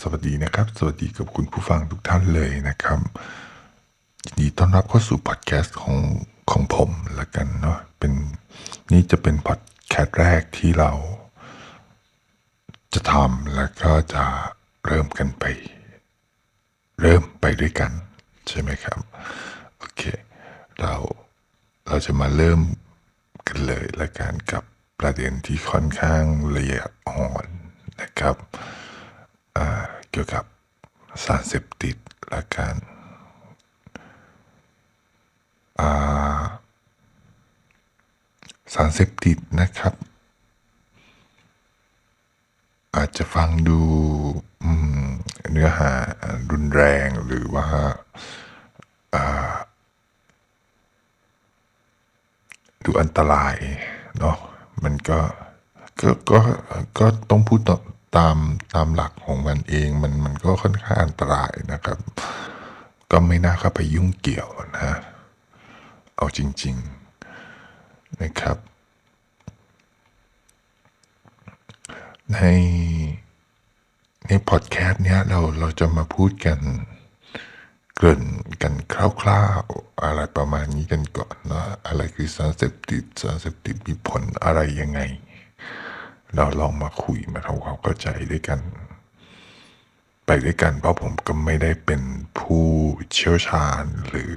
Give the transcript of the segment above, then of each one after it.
สวัสดีนะครับ สวัสดีกับคุณผู้ฟังทุกท่านเลยนะครับยินดีต้อนรับเข้าสู่พอดแคสต์ของของผมละกันเนาะเป็นนี่จะเป็นพอดแคสต์แรกที่เรา จะทำแล้วก็จะเริ่มกันไป เริ่มไปด้วยกัน ใช่ไหมครับ โอเค เราเราจะมาเริ่มกันเลยละกันกับประเด็นที่ค่อนข้างละเอียดอ่อนนะครับ กี่ยวกับสารเสพติดและกันอ่าสารเสพติดนะครับ อาจจะฟังดูเนื้อหารุนแรงหรือว่าอ่าดูอันตรายเนาะมันก็ก็ก็ก็ต้องพูด ตามตามหลักของมันเองมันมันก็ค่อนข้างอันตรายนะครับ ก็ไม่น่าเข้าไปยุ่งเกี่ยวนะ เอาจริง ๆนะครับ ในในพอดแคสต์เนี้ยเราเราจะมาพูดกันเกริ่นกันคร่าวๆ อะไรประมาณนี้กันก่อนว่าอะไรคือสารเสพติดสารเสพติดมีผลอะไรยังไง เราลองมาคุยมาทำความเข้าใจด้วยกัน ไปด้วยกันเพราะผมก็ไม่ได้เป็นผู้เชี่ยวชาญหรือ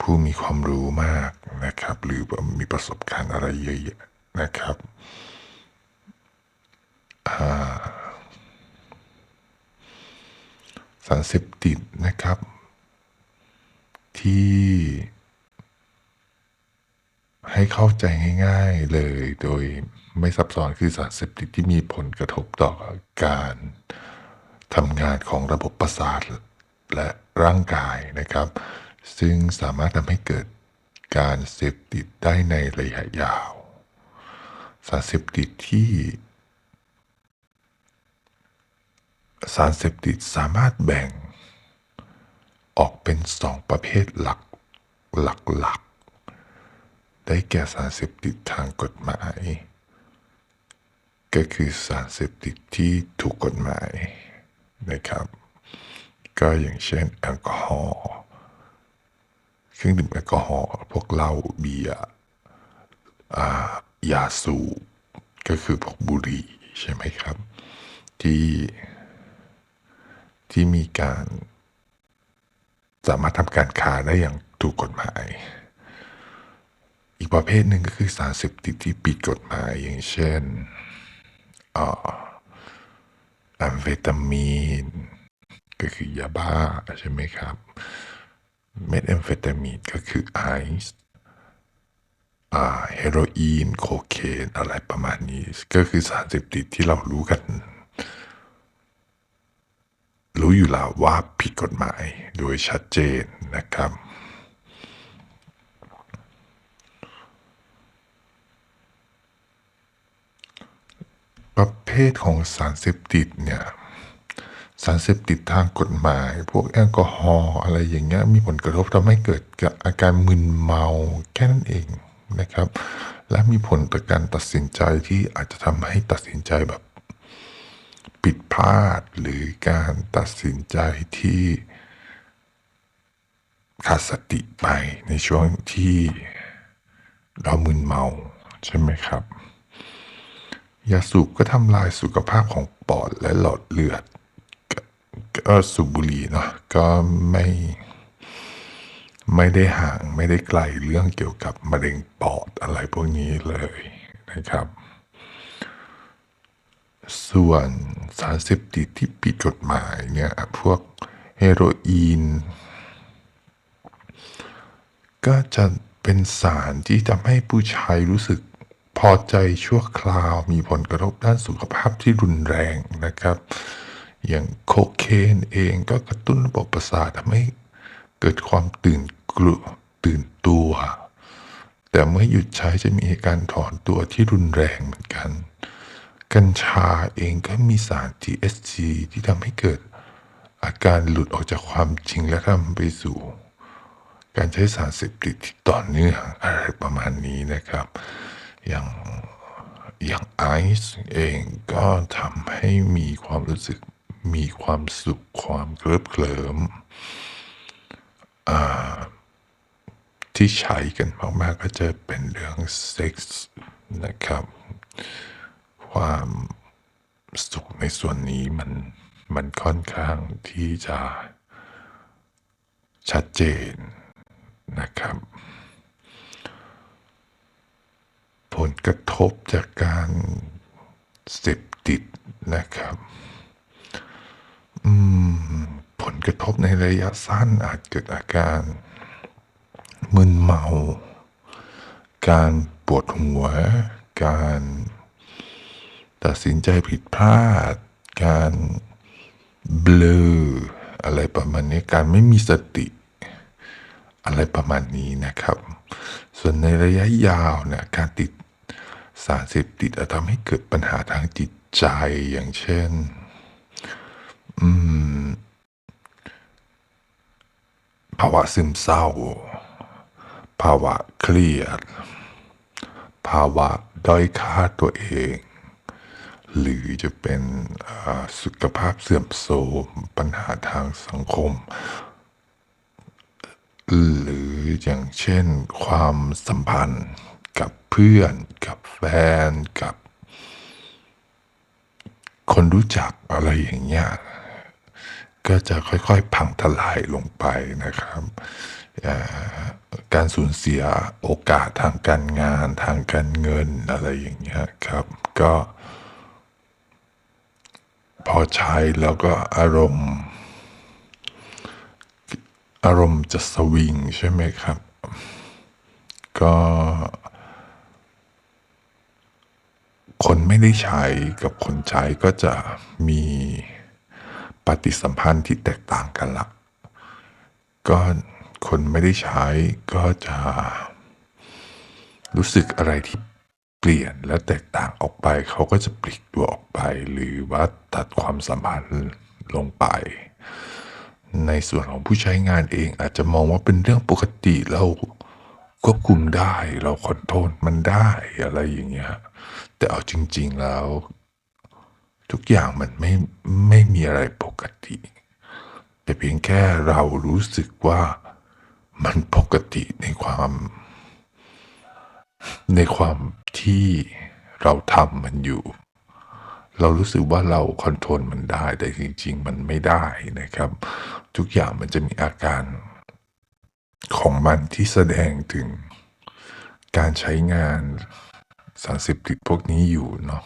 ผู้มีความรู้มากนะครับ หรือมีประสบการณ์อะไรเยอะแยะนะครับสารเสพติดนะครับ ที่ให้เข้าใจง่าย ๆเลยโดย ไม่ซับซ้อนคือสารเสพติดที่มีผลกระทบต่อการทำงานของระบบประสาทและร่างกายนะครับ ซึ่งสามารถทำให้เกิดการเสพติดได้ในระยะยาว สารเสพติดที่สารเสพติดสามารถแบ่ง ออกเป็นสองประเภทหลักหลักๆได้แก่สารเสพติดทางกฎหมาย ก็คือสารเสพติดที่ถูกกฎหมายนะครับ ก็อย่างเช่นแอลกอฮอล์เครื่องดื่มแอลกอฮอล์พวกเหล้าเบียร์ยาสูบก็คือพวกบุหรี่ใช่ไหมครับ ที่ที่มีการ สามารถทำการค้าได้อย่างถูกกฎหมาย อีกประเภทหนึ่งก็คือสารเสพติดที่ผิดกฎหมายอย่างเช่น อมเฟตามีน ก็คือยาบ้า ใช่ไหมครับ เมทแอมเฟตามีน ก็คือไอซ์เฮโรอีน โคเคนอะไรประมาณนี้ ก็คือสารเสพติดที่เรารู้กัน รู้อยู่แล้วว่าผิดกฎหมายโดยชัดเจนนะครับ ประเภทของสารเสพติดเนี่ยสารเสพติดทางกฎหมาย พวกแอลกอฮอล์อะไรอย่างเงี้ยมีผลกระทบทำให้เกิดอาการมึนเมาแค่นั้นเองนะครับ และมีผลต่อการตัดสินใจที่อาจจะทำให้ตัดสินใจแบบผิดพลาดหรือการตัดสินใจที่ขาดสติไปในช่วงที่เรามึนเมาใช่ไหมครับ ยาสูบก็ทำลายสุขภาพของปอดและหลอดเลือดก็สูบบุหรี่เนาะก็ไม่ไม่ได้ห่างไม่ได้ไกลเรื่องเกี่ยวกับมะเร็งปอดอะไรพวกนี้เลยนะครับ ส่วนสารเสพติดที่ผิดกฎหมายเนี่ยพวกเฮโรอีน ก็จะเป็นสารที่ทำให้ผู้ชายรู้สึก พอใจชั่วคราวมีผลกระทบด้านสุขภาพที่รุนแรงนะครับ อย่างโคเคนเองก็กระตุ้นระบบประสาททำให้เกิดความตื่นกลัวตื่นตัว แต่เมื่อหยุดใช้จะมีอาการถอนตัวที่รุนแรงเหมือนกัน กัญชาเองก็มีสาร THC ที่ทำให้เกิดอาการหลุดออกจากความจริงและทำไปสู่การใช้สารเสพติดที่ต่อเนื่องอะไรประมาณนี้นะครับ อย่างอย่างไอซ์เองก็ทำให้มีความรู้สึกมีความสุขความเคลิบเคลิ้มที่ใช้กันมาก ๆ ก็จะเป็นเรื่องเซ็กส์นะครับ ความสุขในส่วนนี้มันมันค่อนข้างที่จะชัดเจนนะครับ ผลกระทบจากการเสพติดนะครับ อืม ผลกระทบในระยะสั้นอาจเกิดอาการมึนเมา การปวดหัว การตัดสินใจผิดพลาด การเบลออะไรประมาณนี้ การไม่มีสติ อะไรประมาณนี้นะครับ ส่วนในระยะยาวเนี่ยการติดสารเสพติดอาจทำให้เกิดปัญหาทางจิตใจอย่างเช่น อืมภาวะซึมเศร้า ภาวะเครียด ภาวะด้อยค่าตัวเอง หรือจะเป็นสุขภาพเสื่อมโทรมปัญหาทางสังคม หรืออย่างเช่นความสัมพันธ์กับเพื่อน กับแฟนกับ คนรู้จักอะไรอย่างเงี้ยก็จะค่อยๆ พังทลายลงไปนะครับ การสูญเสียโอกาสทางการงานทางการเงินอะไรอย่างเงี้ยครับ ก็ พอใช้แล้วก็อารมณ์ อารมณ์จะสวิงใช่ไหมครับ ก็คนไม่ได้ใช้กับคนใช้ก็จะมีปฏิสัมพันธ์ที่แตกต่างกันละก็คนไม่ได้ใช้ก็จะรู้สึกอะไรที่เปลี่ยนและแตกต่างออกไป เขาก็จะปลีกตัวออกไป หรือว่าตัดความสัมพันธ์ลงไป ในส่วนของผู้ใช้งานเองอาจจะมองว่าเป็นเรื่องปกติ เราควบคุมได้ เราคอนโทรลมันได้อะไรอย่างเงี้ย แต่เอาจริง ๆแล้ว ทุกอย่างมันไม่ไม่มีอะไรปกติ แต่เพียงแค่เรารู้สึกว่ามันปกติในความ ในความที่เราทำมันอยู่ เรารู้สึกว่าเราคอนโทรลมันได้ แต่จริง ๆ มันไม่ได้นะครับ ทุกอย่างมันจะมีอาการของมันที่แสดงถึงการใช้งานสารเสพติดพวกนี้อยู่เนาะ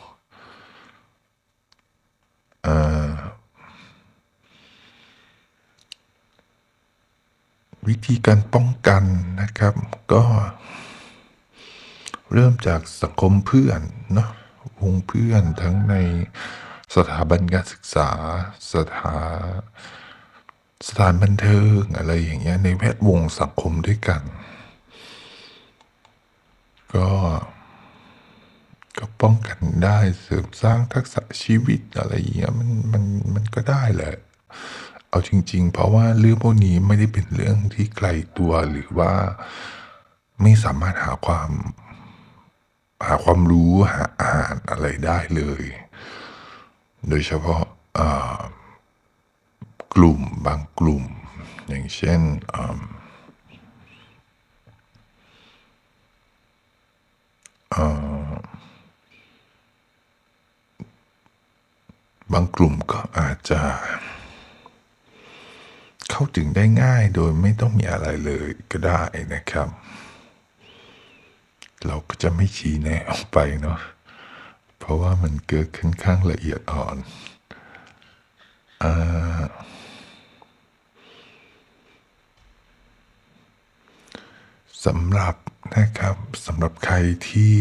วิธีการป้องกันนะครับ ก็เริ่มจากสังคมเพื่อนเนาะ วงเพื่อนทั้งในสถาบันการศึกษา สถาสถานบันเทิงอะไรอย่างเงี้ยในแวดวงสังคมด้วยกัน ก็ก็ป้องกันได้เสริมสร้างทักษะชีวิตอะไรอย่างเงี้ยมันมันมันก็ได้แหละ เอาจริง ๆ เพราะว่าเรื่องพวกนี้ไม่ได้เป็นเรื่องที่ไกลตัวหรือว่าไม่สามารถหาความ หาความรู้หาอ่านอะไรได้เลย โดยเฉพาะกลุ่มบางกลุ่ม อย่างเช่นบางกลุ่มก็อาจจะเข้าถึงได้ง่ายโดยไม่ต้องมีอะไรเลยก็ได้นะครับ เราก็จะไม่ชี้แนะออกไปเนาะเพราะว่ามันเกิดค่อนข้างละเอียดอ่อนอสำหรับนะครับสำหรับใครที่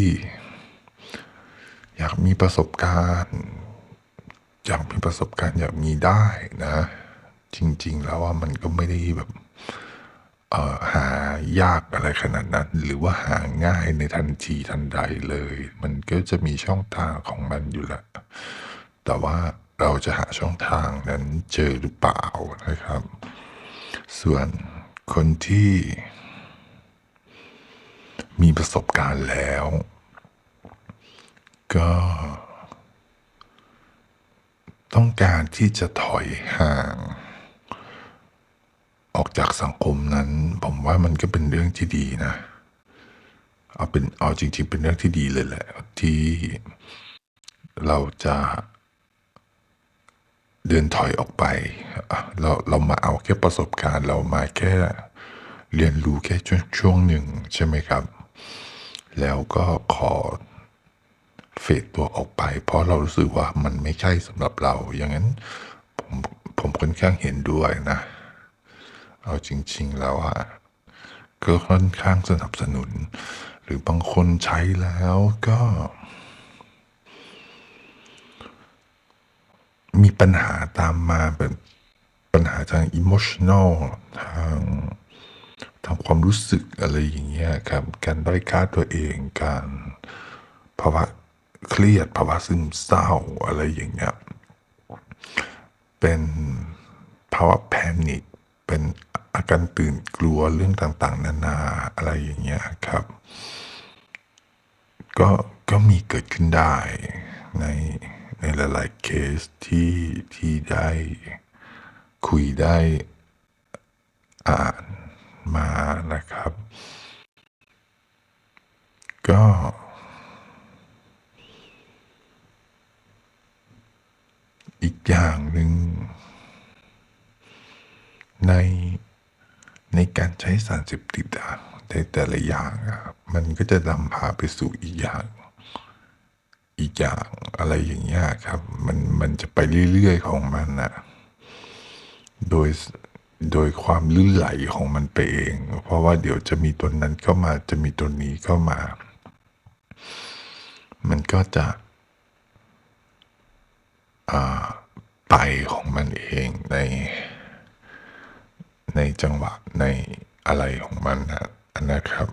อยากมีประสบการณ์ อยากมีประสบการณ์อยากมีได้นะ จริง ๆ แล้วว่ามันก็ไม่ได้แบบ หายากอะไรขนาดนั้น หรือว่าหาง่ายในทันทีทันใดเลย มันก็จะมีช่องทางของมันอยู่แหละแต่ว่าเราจะหาช่องทางนั้นเจอหรือเปล่านะครับ ส่วนคนที่มีประสบการณ์แล้ว ก็ต้องต้องการที่จะถอยห่าง ออกจากสังคมนั้น ผมว่ามันก็เป็นเรื่องที่ดีนะ เอาเป็นเอาจริง ๆ เป็นเรื่องที่ดีเลยแหละ ที่เราจะเดินถอยออกไป เราเรามาเอาแค่ประสบการณ์ เรามาแค่เรียนรู้แค่ช่วงช่วงหนึ่งใช่ไหมครับ แล้วก็ขอเฟดตัวออกไป เพราะเรารู้สึกว่ามันไม่ใช่สำหรับเรา อย่างนั้นผมผมค่อนข้างเห็นด้วยนะ เอาจริง ๆ แล้วอะก็ค่อนข้างสนับสนุน หรือบางคนใช้แล้วก็ มีปัญหาตามมาเป็นปัญหาทางอิโมชัน a ลทางทางความรู้สึกอะไรอย่างเงี้ยครับ การด้อยค่าตัวเองการภาวะเครียดภาวะซึมเศร้าอะไรอย่างเงี้ยเป็นภาวะแพนิคเป็น อาการตื่นกลัวเรื่องต่างๆ นานาอะไรอย่างเงี้ยครับ ก็ก็มีเกิดขึ้นได้ในในหลายๆเคสที่ที่ได้คุยได้อ่านมานะครับ ก็ อีกอย่างหนึ่งใน ในการใช้สารเสพติดอะในแต่ละอย่างอะมันก็จะนำพาไปสู่อีกอย่างอีกอย่างอะไรอย่างเงี้ยครับ มันมันจะไปเรื่อยๆของมันอะโดยโดยความลื่นไหลของมันไปเอง เพราะว่าเดี๋ยวจะมีตัวนั้นเข้ามาจะมีตัวนี้เข้ามา มันก็จะไปของมันเองใน ในจังหวะในอะไรของมันนะนะครับ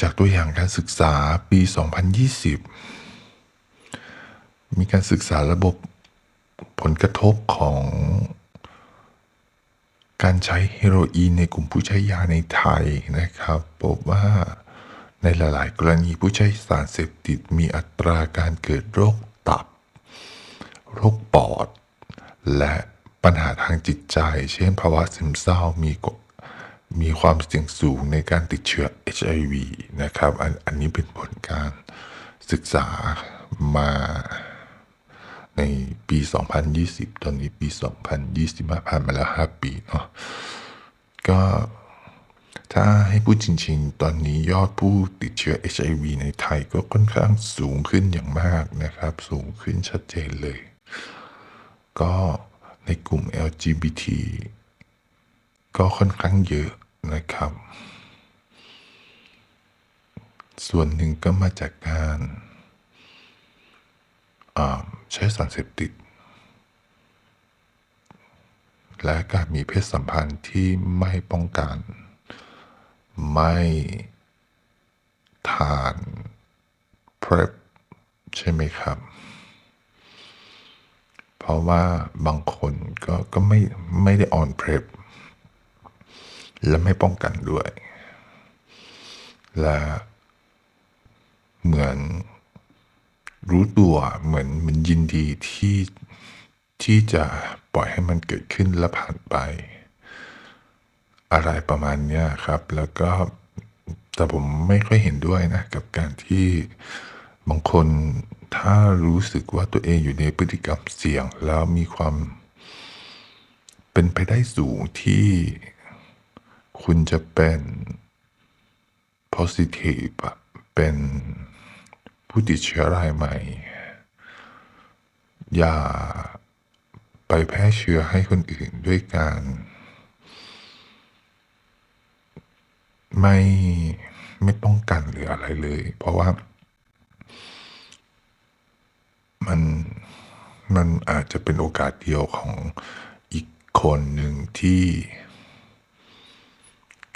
จากตัวอย่างการศึกษาปี 2020 มีการศึกษาระบบผลกระทบของการใช้เฮโรอีนในกลุ่มผู้ใช้ยาในไทยนะครับพบว่าในหลาย ๆ กรณีผู้ใช้สารเสพติดมีอัตราการเกิดโรคตับ โรคปอด และ ปัญหาทางจิตใจ เช่นภาวะซึมเศร้ามีกมีความเสี่ยงสูงในการติดเชื้อ HIV นะครับอันอันนี้เป็นผลการศึกษามาในปี 2020 ตอนนี้ปี 2025ผ่านมาแล้ว 5 ปีเนาะก็ถ้าให้พูดจริง ๆ ตอนนี้ยอดผู้ติดเชื้อ HIV ในไทยก็ค่อนข้างสูงขึ้นอย่างมากนะครับ สูงขึ้นชัดเจนเลย ก็ ในกลุ่ม LGBT ก็ค่อนข้างเยอะนะครับ ส่วนหนึ่งก็มาจากการใช้สารเสพติด และการมีเพศสัมพันธ์ที่ไม่ป้องกัน ไม่ทาน PrEP ใช่ไหมครับ เพราะว่าบางคนก็ก็ไม่ไม่ได้ออน PrEP และไม่ป้องกันด้วย และเหมือนรู้ตัวเหมือนมันยินดีที่ที่จะปล่อยให้มันเกิดขึ้นแล้วผ่านไป อะไรประมาณเนี้ยครับ แล้วก็แต่ผมไม่ค่อยเห็นด้วยนะ กับการที่บางคน ถ้ารู้สึกว่าตัวเองอยู่ในพฤติกรรมเสี่ยง แล้วมีความ เป็นไปได้สูงที่คุณจะเป็น positive เป็นผู้ติดเชื้อรายใหม่ อย่าไปแพร่เชื้อให้คนอื่นด้วยการ ไม่ไม่ป้องกันหรืออะไรเลย เพราะว่า มันมันอาจจะเป็นโอกาสเดียวของอีกคนหนึ่งที่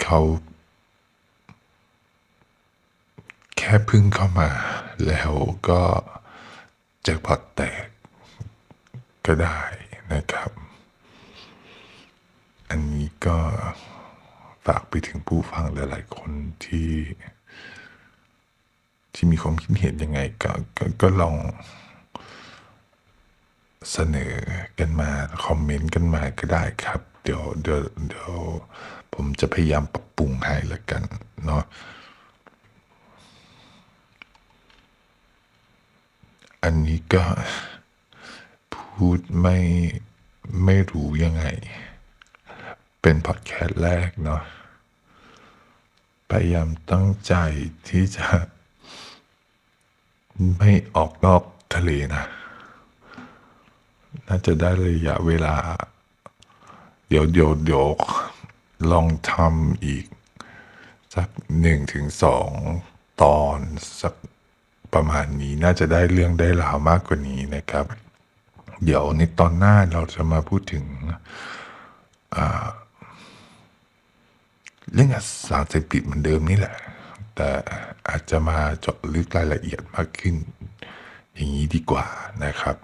เขาแค่พึ่งเข้ามา แล้วก็แจ็คพอตแตกก็ได้นะครับ อันนี้ก็ฝากไปถึงผู้ฟังหลาย ๆ คนที่ที่มีความคิดเห็นยังไงก็ก็ก็ลอง เสนอกันมา คอมเมนต์กันมาก็ได้ครับ เดี๋ยวเดี๋ยวเดี๋ยวผมจะพยายามปรับปรุงให้ละกันเนาะอันนี้ก็พูดไม่ไม่รู้ยังไง เป็นพอดแคสต์แรกเนาะพยายามตั้งใจที่จะ ไม่ออกนอกทะเลนะ น่าจะได้ระยะเวลา เดี๋ยวเดี๋ยวเดี๋ยวลองทำอีก สักหนึ่งถึงสองตอนสักประมาณนี้น่าจะได้เรื่องได้ราวมากกว่านี้นะครับ เดี๋ยวในตอนหน้าเราจะมาพูดถึงเรื่องสารเสพติดเหมือนเดิมนี่แหละ แต่อาจจะมาเจาะลึกรายละเอียดมากขึ้น อย่างนี้ดีกว่านะครับ